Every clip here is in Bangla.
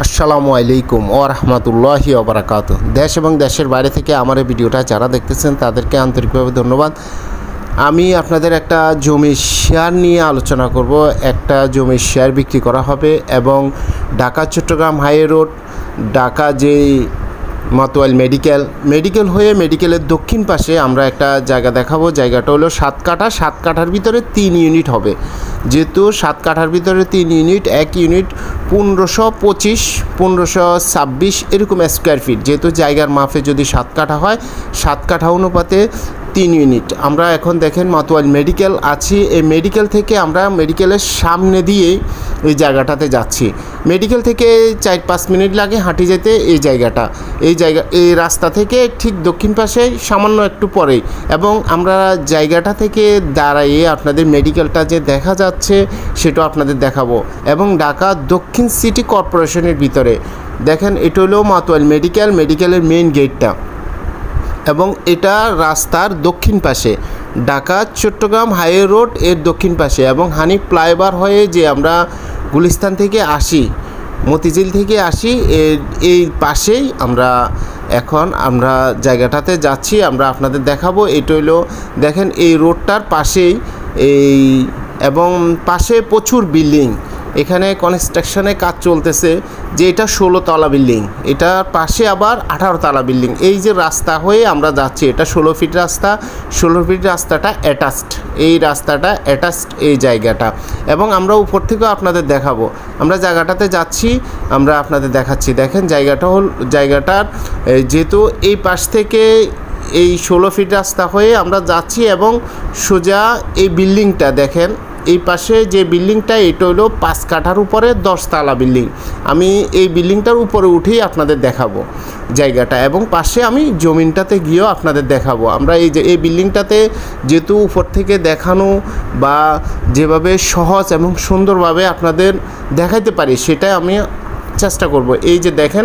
আসসালামু আলাইকুম ও রহমতুল্লাহি ওবরাকাত দেশ এবং দেশের বাইরে থেকে আমার এই ভিডিওটা যারা দেখতেছেন, তাদেরকে আন্তরিকভাবে ধন্যবাদ। আমি আপনাদের একটা জমির শেয়ার নিয়ে আলোচনা করব। একটা জমির শেয়ার বিক্রি করা হবে এবং ঢাকা, চট্টগ্রাম হাই রোড, ঢাকা যেই মাতোয়াল মেডিকেল মেডিকেল হয়ে মেডিকেলের দক্ষিণ পাশে আমরা একটা জায়গা দেখাবো। জায়গাটা হলো সাত কাঠা সাত কাঠার ভিতরে তিন ইউনিট হবে। যেহেতু সাত কাঠার ভিতরে তিন ইউনিট, এক ইউনিট পনেরোশো পঁচিশ, পনেরোশো ছাব্বিশ এরকম স্কোয়ার ফিট যেহেতু জায়গার মাপে যদি সাত কাঠা হয়, সাত কাঠা অনুপাতে তিন ইউনিট। আমরা এখন দেখেন মাতোয়াল মেডিকেল আছি। এই মেডিকেল থেকে আমরা মেডিকেলের সামনে দিয়ে এই জায়গাটাতে যাচ্ছি। মেডিকেল থেকে চার পাঁচ মিনিট লাগে হাঁটি যেতে এই জায়গাটা। এই জায়গা, এই রাস্তা থেকে ঠিক দক্ষিণ পাশে, সামান্য একটু পরেই। এবং আমরা জায়গাটা থেকে দাঁড়াইয়ে আপনাদের মেডিকেলটা যে দেখা যাচ্ছে সেটা আপনাদের দেখাবো। এবং ঢাকা দক্ষিণ সিটি কর্পোরেশনের ভিতরে। দেখেন, এটা হলো মাতোয়াল মেডিকেল। মেডিকেলের মেইন গেটটা। এবং এটা রাস্তার দক্ষিণ পাশে। ঢাকা, চট্টগ্রাম হাইওয়ে রোডের দক্ষিণ পাশে এবং হানি ফ্লাইওভার হয়ে যে আমরা গুলিস্তান থেকে আসি, মতিঝিল থেকে আসি এই পাশেই আমরা এখন আমরা জায়গাটাতে যাচ্ছি, আমরা আপনাদের দেখাবো। এটা হলো, দেখেন এই রোডটার পাশেই এই এবং পাশে প্রচুর বিল্ডিং। এখানে কনস্ট্রাকশনে কাজ চলতেছে, যে এটা ষোলো তলা বিল্ডিং এটার পাশে আবার আঠারো তলা বিল্ডিং এই যে রাস্তা হয়ে আমরা যাচ্ছি, এটা ষোলো ফিট রাস্তা, ষোলো ফিট রাস্তাটা অ্যাটাচড এই রাস্তাটা অ্যাটাচড এই জায়গাটা। এবং আমরা উপর থেকেও আপনাদের দেখাবো। আমরা জায়গাটাতে যাচ্ছি, আমরা আপনাদের দেখাচ্ছি। দেখেন জায়গাটা হল, জায়গাটার যেহেতু এই পাশ থেকে এই ষোলো ফিট রাস্তা হয়ে আমরা যাচ্ছি এবং সোজা এই বিল্ডিংটা দেখেন এই পাশে যে বিল্ডিংটা, এটা হলো পাঁচ কাঠার উপরে দশতলা বিল্ডিং। আমি এই বিল্ডিংটার উপরে উঠেই আপনাদের দেখাবো জায়গাটা এবং পাশে আমি জমিনটাতে গিয়েও আপনাদের দেখাবো। আমরা এই যে, এই বিল্ডিংটাতে যেহেতু উপর থেকে দেখানো বা যেভাবে সহজ এবং সুন্দরভাবে আপনাদের দেখাইতে পারি, সেটাই আমি চেষ্টা করব। এই যে দেখেন,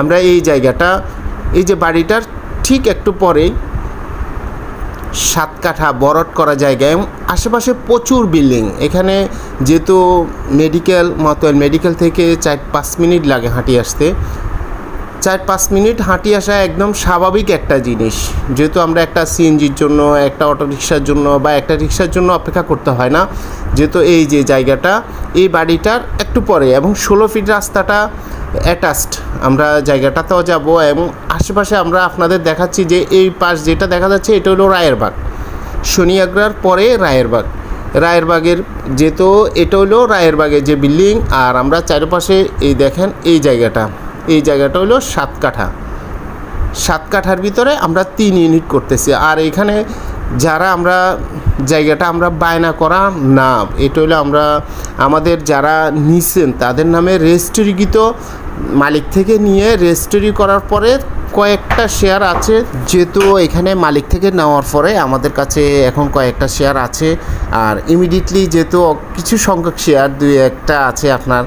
আমরা এই জায়গাটা, এই যে বাড়িটার ঠিক একটু পরেই সাত কাঠা বরট করা জায়গা এবং আশেপাশে প্রচুর বিল্ডিং। এখানে যেহেতু মেডিকেল মতো মেডিকেল থেকে চার পাঁচ মিনিট লাগে হাঁটি আসতে। চার পাঁচ মিনিট হাঁটি আসা একদম স্বাভাবিক একটা জিনিস। যেহেতু আমরা একটা সিএনজির জন্য, একটা অটো রিক্সার জন্য বা একটা রিক্সার জন্য অপেক্ষা করতে হয় না। যেহেতু এই যে জায়গাটা, এই বাড়িটার একটু পরে এবং ষোলো ফিট রাস্তাটা অ্যাটাচড আমরা জায়গাটাতেও যাব এবং আশেপাশে আমরা আপনাদের দেখাচ্ছি যে এই পাশ যেটা দেখা যাচ্ছে এটা হলো রায়েরবাগ। শনিয়াগ্রার পরে রায়েরবাগ। রায়েরবাগের যেহেতু এটা হলো রায়েরবাগের যে বিল্ডিং আর আমরা চারপাশে এই দেখেন এই জায়গাটা। এই জায়গাটা হলো সাত কাঠা। সাত কাঠার ভিতরে আমরা তিন ইউনিট করতেছি। আর এখানে যারা আমরা জায়গাটা আমরা বায়না করা না, এটা হলো আমরা, আমাদের যারা নিছেন, তাদের নামে রেজিস্ট্রিকৃত মালিক থেকে নিয়ে রেজিস্ট্রি করার পরে কয়েকটা শেয়ার আছে, যেহেতু এখানে মালিক থেকে নেওয়ার পরে আমাদের কাছে এখন কয়েকটা শেয়ার আছে। আর ইমিডিয়েটলি যেহেতু কিছু সংখ্যক শেয়ার, দুই একটা আছে আপনার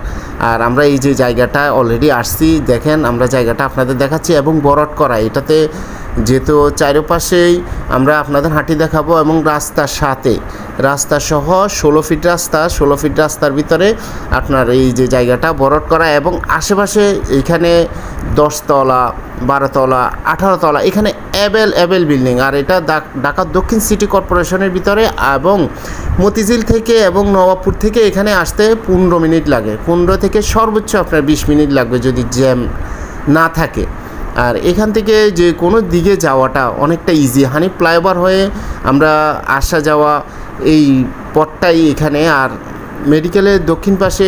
আর আমরা এই যে জায়গাটা অলরেডি আসছি, দেখেন আমরা জায়গাটা আপনাদের দেখাচ্ছি এবং বরট করা, এটাতে যেহেতু চারপাশেই আমরা আপনাদের হাঁটি দেখাবো এবং রাস্তার সাথে রাস্তা সহ ষোলো ফিট রাস্তা, ষোলো ফিট রাস্তার ভিতরে আপনার এই যে জায়গাটা বরট করা এবং আশেপাশে এখানে দশতলা বারোতলা আঠারোতলা এখানে অ্যাবেল অ্যাবেল বিল্ডিং। আর এটা দা- ঢাকা দক্ষিণ সিটি কর্পোরেশনের ভিতরে এবং মতিঝিল থেকে এবং নবাবপুর থেকে এখানে আসতে পনেরো মিনিট লাগে। পনেরো থেকে সর্বোচ্চ আপনার বিশ মিনিট লাগবে যদি জ্যাম না থাকে। আর এখান থেকে যে কোনো দিকে যাওয়াটা অনেকটা ইজি হানি ফ্লাইওভার হয়ে আমরা আসা যাওয়া এই পথটাই এখানে। আর মেডিকেলের দক্ষিণ পাশে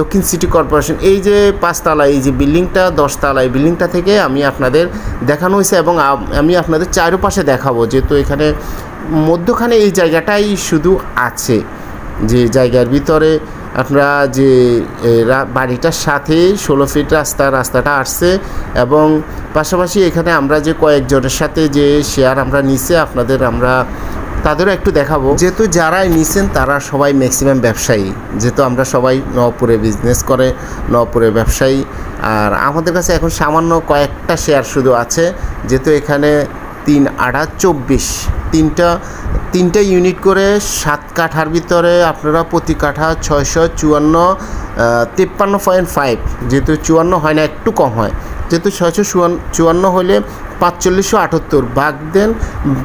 দক্ষিণ সিটি কর্পোরেশন এই যে পাঁচতলা, এই যে বিল্ডিংটা দশতলা, এই বিল্ডিংটা থেকে আমি আপনাদের দেখানো হয়েছে এবং আমি আপনাদের চারপাশে দেখাবো। যেহেতু এখানে মধ্যখানে এই জায়গাটাই শুধু আছে। যে জায়গার ভিতরে আপনারা যে বাড়িটার সাথে ষোলো ফিট রাস্তা, রাস্তাটা আসছে এবং পাশাপাশি এখানে আমরা যে কয়েকজনের সাথে যে শেয়ার আমরা নিচে আপনাদের আমরা, তাদেরও একটু দেখাবো। যেহেতু যারাই নিছেন, তারা সবাই ম্যাক্সিমাম ব্যবসায়ী। যেহেতু আমরা সবাই নপুরে বিজনেস করে নপুরে ব্যবসায়ী। আর আমাদের কাছে এখন সামান্য কয়েকটা শেয়ার শুধু আছে। যেহেতু এখানে তিন আড়া চব্বিশ। তিনটা তিনটা ইউনিট করে সাত কাঠার ভিতরে আপনারা প্রতি কাঠা ছয়শো চুয়ান্ন তিপ্পান্ন পয়েন্ট ফাইভ যেহেতু চুয়ান্ন হয় না, একটু কম হয়। যেহেতু ছয়শো চুয়ান্ন হলে পাঁচচল্লিশশো আটাত্তর। ভাগ দেন,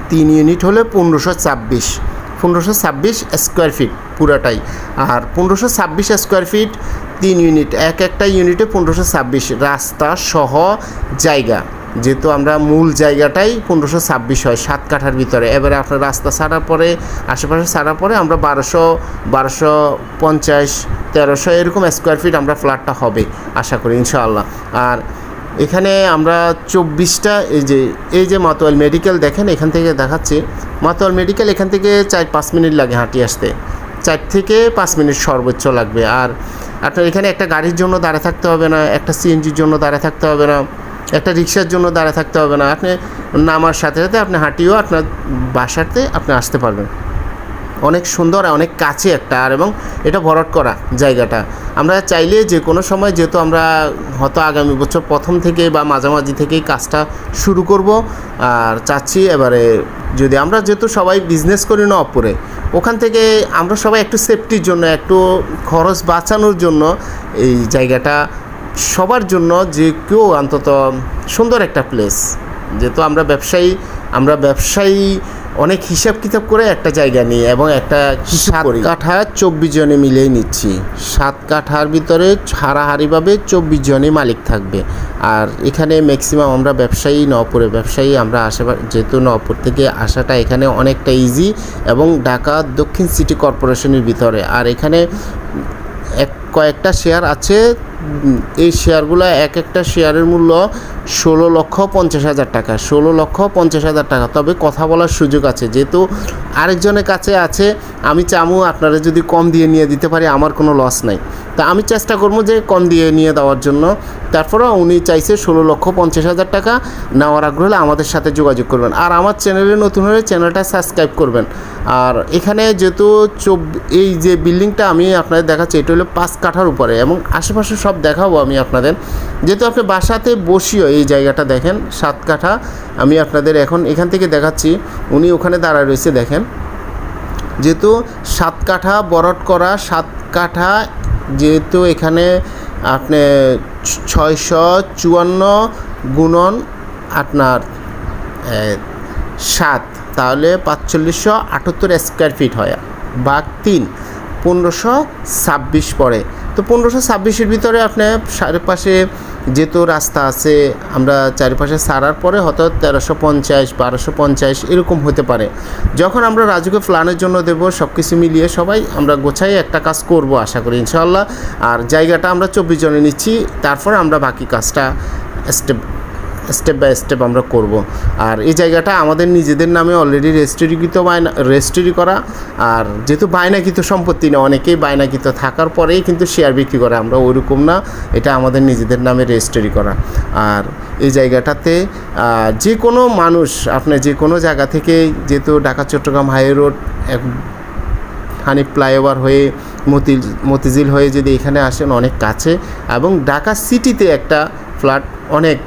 তিন ইউনিট হলে পনেরোশো ছাব্বিশ। পনেরোশো ছাব্বিশ স্কোয়ার ফিট পুরাটাই। আর পনেরোশো ছাব্বিশ স্কোয়ার ফিট তিন ইউনিট এক একটা ইউনিটে পনেরোশো ছাব্বিশ। রাস্তা সহ জায়গা। যেহেতু আমরা মূল জায়গাটাই পনেরোশো ছাব্বিশ হয়, সাত কাঠার ভিতরে। এবারে আপনার রাস্তা ছাড়ার পরে, আশেপাশে ছাড়ার পরে আমরা বারোশো বারোশো পঞ্চাশ, তেরোশো এরকম স্কোয়ার ফিট আমরা ফ্ল্যাটটা হবে, আশা করি, ইনশাআল্লাহ। আর এখানে আমরা চব্বিশটা, এই যে এই যে মাতোয়াল মেডিকেল দেখেন, এখান থেকে দেখাচ্ছি। মাতোয়াল মেডিকেল এখান থেকে চার পাঁচ মিনিট লাগে হাঁটি আসতে। চার থেকে পাঁচ মিনিট সর্বোচ্চ লাগবে। আর আপনার এখানে একটা গাড়ির জন্য দাঁড়িয়ে থাকতে হবে না, একটা সিএনজির জন্য দাঁড়িয়ে থাকতে হবে না। একটা রিক্সার জন্য দাঁড়িয়ে থাকতে হবে না। আপনি নামার সাথে সাথে আপনি হাঁটিও আপনার বাসাতে আপনি আসতে পারবেন। অনেক সুন্দর অনেক কাছে একটা আর এবং এটা ভরট করা জায়গাটা। আমরা চাইলে যে কোনো সময় যেহেতু আমরা হয়তো আগামী বছর প্রথম থেকে বা মাঝামাঝি থেকেই কাজটা শুরু করব, আর চাচ্ছি এবারে যদি আমরা যেহেতু সবাই বিজনেস করি না অপরে, ওখান থেকে আমরা সবাই একটু সেফটির জন্য, একটু খরচ বাঁচানোর জন্য এই জায়গাটা সবার জন্য যে কেউ অন্তত সুন্দর একটা প্লেস যেহেতু আমরা ব্যবসায়ী আমরা ব্যবসায়ী অনেক হিসাব কিতাব করে একটা জায়গা নিই এবং একটা সাত কাঠা চব্বিশ জনে মিলেই নিচ্ছি। সাত কাঠার ভিতরে হারাহারিভাবে চব্বিশ জনই মালিক থাকবে। আর এখানে ম্যাক্সিমাম আমরা ব্যবসায়ী নপুরে ব্যবসায়ী আমরা আশেপাশে যেহেতু নপুর থেকে আসাটা এখানে অনেকটা ইজি এবং ঢাকা দক্ষিণ সিটি কর্পোরেশনের ভিতরে। আর এখানে এক কয়েকটা শেয়ার আছে এই শেয়ারগুলো এক একটা শেয়ারের মূল্য ষোলো লক্ষ পঞ্চাশ হাজার টাকা, ষোলো লক্ষ পঞ্চাশ হাজার টাকা। তবে কথা বলার সুযোগ আছে, যেহেতু আরেকজনের কাছে আছে, আমি চামু আপনারা যদি কম দিয়ে নিয়ে দিতে পারি, আমার কোনো লস নাই। তা আমি চেষ্টা করব যে কম দিয়ে নিয়ে দেওয়ার জন্য। তারপরে উনি চাইছে ষোলো লক্ষ পঞ্চাশ হাজার টাকা নেওয়ার আগ্রহ হলে আমাদের সাথে যোগাযোগ করবেন। আর আমার চ্যানেলে নতুন হলে চ্যানেলটা সাবস্ক্রাইব করবেন। আর এখানে যেহেতু চব এই যে বিল্ডিংটা আমি আপনাদের দেখাচ্ছি, এটা হলো পাঁচ কাঠার উপরে এবং আশেপাশে সব দেখাবো আমি আপনাদের। যেহেতু আপনি বাসাতে বসিও এই জায়গাটা দেখেন, সাত কাঠা, আমি আপনাদের এখন এখান থেকে দেখাচ্ছি। উনি ওখানে দাঁড়ায় রয়েছে, দেখেন। যেহেতু সাত কাঠা বরট করা, সাত কাঠা যেহেতু এখানে আপনি ছয়শো চুয়ান্ন গুণন আপনার সাত, তাহলে পাঁচচল্লিশশো আটাত্তর স্কোয়ার ফিট হয়। বাঘ তিন, পনেরোশো ছাব্বিশ পড়ে। তো পনেরোশো ছাব্বিশের ভিতরে আপনি চারিপাশে যেহেতু রাস্তা আছে, আমরা চারিপাশে সারার পরে হয়তো তেরোশো পঞ্চাশ, বারোশো পঞ্চাশ এরকম হতে পারে। যখন আমরা রাজুকে প্ল্যানের জন্য দেবো সব কিছু মিলিয়ে সবাই আমরা গোছাই একটা কাজ করব আশা করি ইনশাল্লাহ আর জায়গাটা আমরা চব্বিশ জনে নিচ্ছি, তারপর আমরা বাকি কাজটা স্টেপ স্টেপ বাই স্টেপ আমরা করব। আর এই জায়গাটা আমাদের নিজেদের নামে অলরেডি রেজিস্ট্রিকৃত বায়না রেজিস্ট্রি করা। আর যেহেতু বায়নাকৃত সম্পত্তি না, অনেকেই বায়নাকৃত থাকার পরেই কিন্তু শেয়ার বিক্রি করে। আমরা ওইরকম না, এটা আমাদের নিজেদের নামে রেজিস্ট্রি করা। আর এই জায়গাটাতে যে কোনো মানুষ আপনি যে কোনো জায়গা থেকে যেহেতু ঢাকা, চট্টগ্রাম হাই রোড এক হানি ফ্লাইওভার হয়ে মতি মতিঝিল হয়ে যদি এখানে আসেন অনেক কাছে এবং ঢাকা সিটিতে একটা ফ্ল্যাট অনেক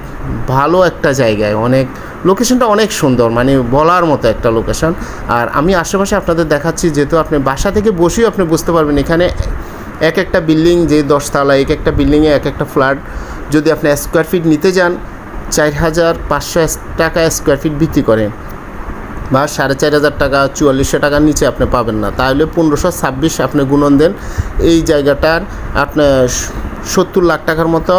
ভালো একটা জায়গায়, অনেক লোকেশনটা অনেক সুন্দর মানে বলার মতো একটা লোকেশন আর আমি আশেপাশে আপনাদের দেখাচ্ছি, যেহেতু আপনি বাসা থেকে বসেও আপনি বুঝতে পারবেন, এখানে এক একটা বিল্ডিং যে দশতলা, এক একটা বিল্ডিংয়ে এক একটা ফ্ল্যাট যদি আপনি স্কোয়ার ফিট নিতে যান চার হাজার পাঁচশো টাকা স্কোয়ার ফিট বিক্রি করেন। বা সাড়ে চার হাজার টাকা, চুয়াল্লিশশো টাকার নিচে আপনি পাবেন না। তাহলে পনেরোশো ছাব্বিশ আপনি গুণন দেন। এই জায়গাটার আপনার সত্তর লাখ টাকার মতো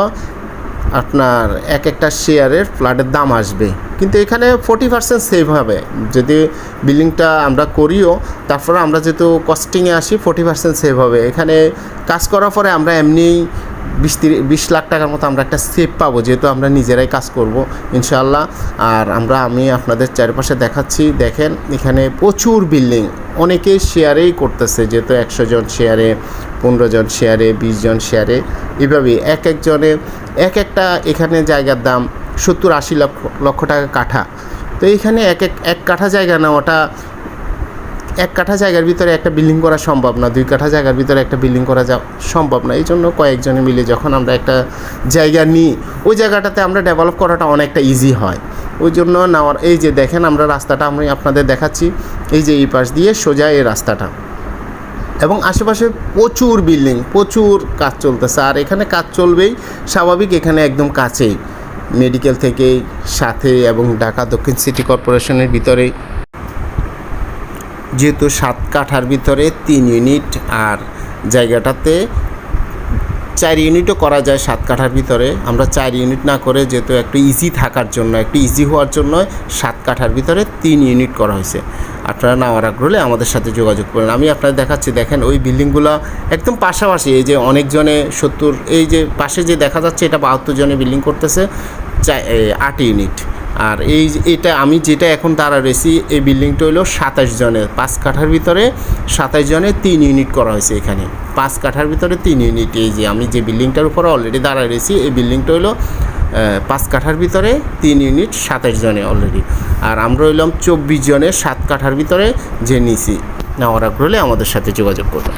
আপনার এক একটা শেয়ারের ফ্ল্যাটের দাম আসবে। কিন্তু এখানে ফোর্টি পার্সেন্ট সেভ হবে। যদি বিল্ডিংটা আমরা করিও, তারপরে আমরা যেহেতু কস্টিংয়ে আসি ফোর্টি পার্সেন্ট সেভ হবে। এখানে কাজ করার পরে আমরা এমনিই বিশ তিরিশ, বিশ লাখ টাকার মতো আমরা একটা সেভ পাবো, যেহেতু আমরা নিজেরাই কাজ করব ইনশাল্লাহ আর আমরা, আমি আপনাদের চারপাশে দেখাচ্ছি। দেখেন, এখানে প্রচুর বিল্ডিং অনেকেই শেয়ারেই করতেছে, যেহেতু একশো জন শেয়ারে পনেরো জন শেয়ারে, বিশ জন শেয়ারে। এভাবে এক একজনে, এক একটা এখানে জায়গার দাম সত্তর আশি লক্ষ লক্ষ টাকা কাঠা। তো এইখানে এক এক এক কাঠা জায়গা নেওয়াটা, এক কাঠা জায়গার ভিতরে একটা বিল্ডিং করা সম্ভব না, দুই কাঠা জায়গার ভিতরে একটা বিল্ডিং করা যা, সম্ভব না। এই জন্য কয়েকজনে মিলে যখন আমরা একটা জায়গা নিই, ওই জায়গাটাতে আমরা ডেভেলপ করাটা অনেকটা ইজি হয়। ওই জন্য নেওয়ার, এই যে দেখেন আমরা রাস্তাটা আমি আপনাদের দেখাচ্ছি, এই যে এই পাশ দিয়ে সোজা এই রাস্তাটা। এবং আশেপাশে প্রচুর বিল্ডিং, প্রচুর কাজ চলতেছে। আর এখানে কাজ চলবেই, স্বাভাবিক এখানে একদম কাছেই, মেডিকেল থেকে সাথে এবং ঢাকা দক্ষিণ সিটি কর্পোরেশনের ভিতরে যেহেতু সাত কাঠার ভিতরে তিন ইউনিট, আর জায়গাটাতে চার ইউনিটও করা যায় সাত কাঠার ভিতরে। আমরা চার ইউনিট না করে যেহেতু একটু ইজি থাকার জন্য, একটু ইজি হওয়ার জন্য সাত কাঠার ভিতরে তিন ইউনিট করা হয়েছে। আপনারা নেওয়ার আগ্রহ আমাদের সাথে যোগাযোগ করেন। আমি আপনাদের দেখাচ্ছি, দেখেন ওই বিল্ডিংগুলো একদম পাশাপাশি, এই যে অনেকজনে সত্তর, এই যে পাশে যে দেখা যাচ্ছে, এটা বাহাত্তর জনে বিল্ডিং করতেছে আট ইউনিট। আর এই এটা আমি যেটা এখন দাঁড়া রয়েছি এই বিল্ডিংটা হলো সাতাশ জনের। পাঁচ কাঠার ভিতরে সাতাশ জনের তিন ইউনিট করা হয়েছে এখানে। পাঁচ কাঠার ভিতরে তিন ইউনিট। এই যে আমি যে বিল্ডিংটার উপরে অলরেডি দাঁড়ায় রয়েছি এই বিল্ডিংটা হলো পাঁচ কাঠার ভিতরে তিন ইউনিট সাতাশ জনে অলরেডি আর আমরা হইলাম চব্বিশ জনের সাত কাঠার ভিতরে যে নিছি। নেওয়ার আগ্রহ হলে আমাদের সাথে যোগাযোগ করবেন।